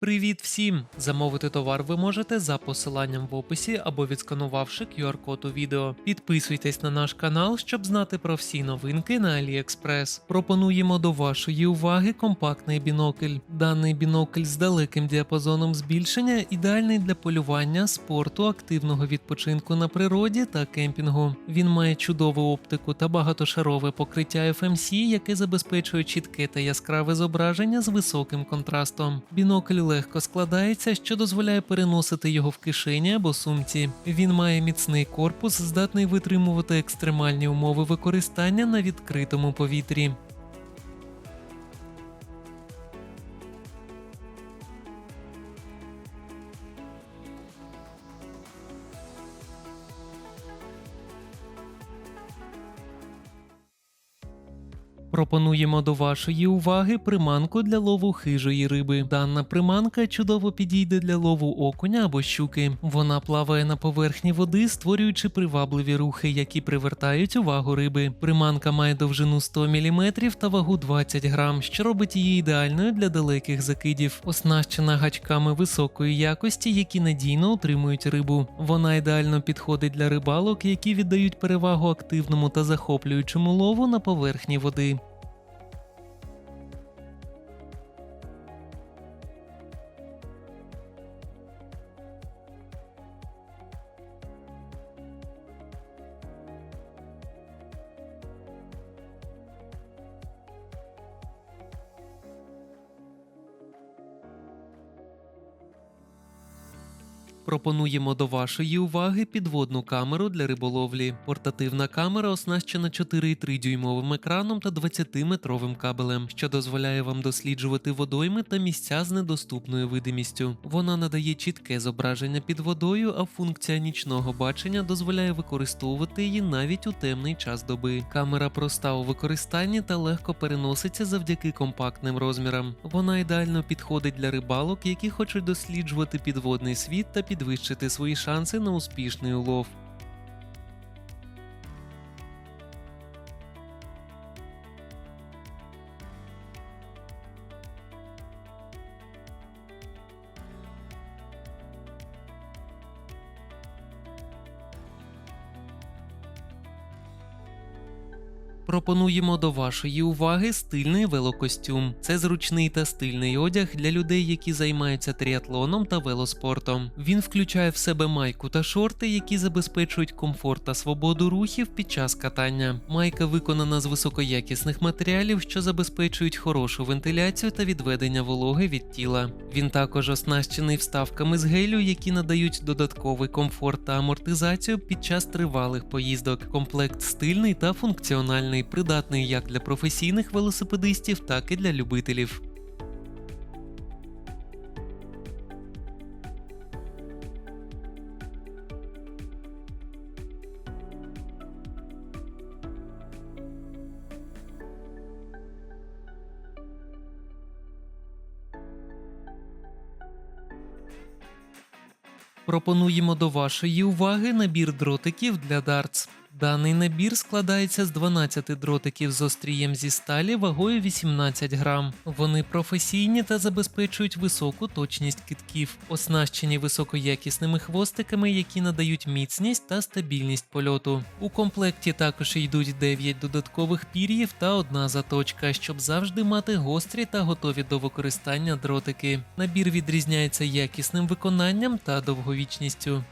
Привіт всім! Замовити товар ви можете за посиланням в описі або відсканувавши QR-код у відео. Підписуйтесь на наш канал, щоб знати про всі новинки на AliExpress. Пропонуємо до вашої уваги компактний бінокль. Даний бінокль з далеким діапазоном збільшення ідеальний для полювання, спорту, активного відпочинку на природі та кемпінгу. Він має чудову оптику та багатошарове покриття FMC, яке забезпечує чітке та яскраве зображення з високим контрастом. Бінокль легко складається, що дозволяє переносити його в кишені або сумці. Він має міцний корпус, здатний витримувати екстремальні умови використання на відкритому повітрі. Пропонуємо до вашої уваги приманку для лову хижої риби. Дана приманка чудово підійде для лову окуня або щуки. Вона плаває на поверхні води, створюючи привабливі рухи, які привертають увагу риби. Приманка має довжину 100 мм та вагу 20 грам, що робить її ідеальною для далеких закидів. Оснащена гачками високої якості, які надійно утримують рибу. Вона ідеально підходить для рибалок, які віддають перевагу активному та захоплюючому лову на поверхні води. Пропонуємо до вашої уваги підводну камеру для риболовлі. Портативна камера оснащена 4,3 дюймовим екраном та 20-метровим кабелем, що дозволяє вам досліджувати водойми та місця з недоступною видимістю. Вона надає чітке зображення під водою, а функція нічного бачення дозволяє використовувати її навіть у темний час доби. Камера проста у використанні та легко переноситься завдяки компактним розмірам. Вона ідеально підходить для рибалок, які хочуть досліджувати підводний світ та підвищити свої шанси на успішний улов. Пропонуємо до вашої уваги стильний велокостюм. Це зручний та стильний одяг для людей, які займаються тріатлоном та велоспортом. Він включає в себе майку та шорти, які забезпечують комфорт та свободу рухів під час катання. Майка виконана з високоякісних матеріалів, що забезпечують хорошу вентиляцію та відведення вологи від тіла. Він також оснащений вставками з гелю, які надають додатковий комфорт та амортизацію під час тривалих поїздок. Комплект стильний та функціональний, придатний як для професійних велосипедистів, так і для любителів. Пропонуємо до вашої уваги набір дротиків для дартс. Даний набір складається з 12 дротиків з острієм зі сталі вагою 18 грам. Вони професійні та забезпечують високу точність китків, оснащені високоякісними хвостиками, які надають міцність та стабільність польоту. У комплекті також йдуть 9 додаткових пір'їв та одна заточка, щоб завжди мати гострі та готові до використання дротики. Набір відрізняється якісним виконанням та довговічністю.